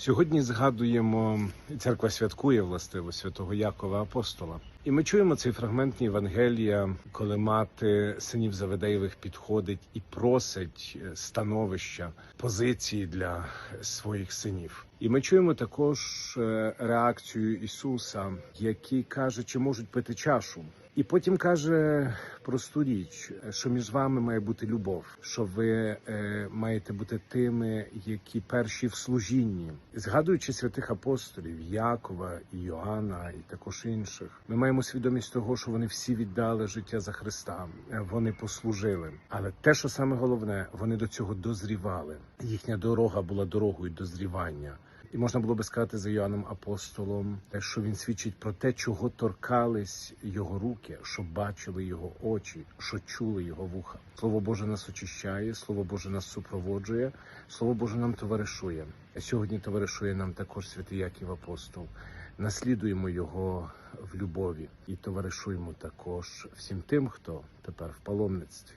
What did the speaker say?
Сьогодні згадуємо церква святкує властиво святого Якова Апостола. І ми чуємо цей фрагмент Євангелія, коли мати синів Заведеєвих підходить і просить е, становища, позиції для своїх синів. І ми чуємо також е, реакцію Ісуса, який каже, чи можуть пити чашу. І потім каже просту річ, що між вами має бути любов, що ви е, маєте бути тими, які перші в служінні, згадуючи святих апостолів Якова Йоанна, і також інших, ми маємо свідомість того, що вони всі віддали життя за Христа, вони послужили. Але те, що саме головне, вони до цього дозрівали. Їхня дорога була дорогою дозрівання. І можна було би сказати за Йоанном Апостолом, що він свідчить про те, чого торкались його руки, що бачили його очі, що чули його вуха. Слово Боже нас очищає, слово Боже нас супроводжує, слово Боже нам товаришує. Сьогодні товаришує нам також святий Яків Апостол. Наслідуємо його в любові і товаришуємо також всім тим, хто тепер в паломництві.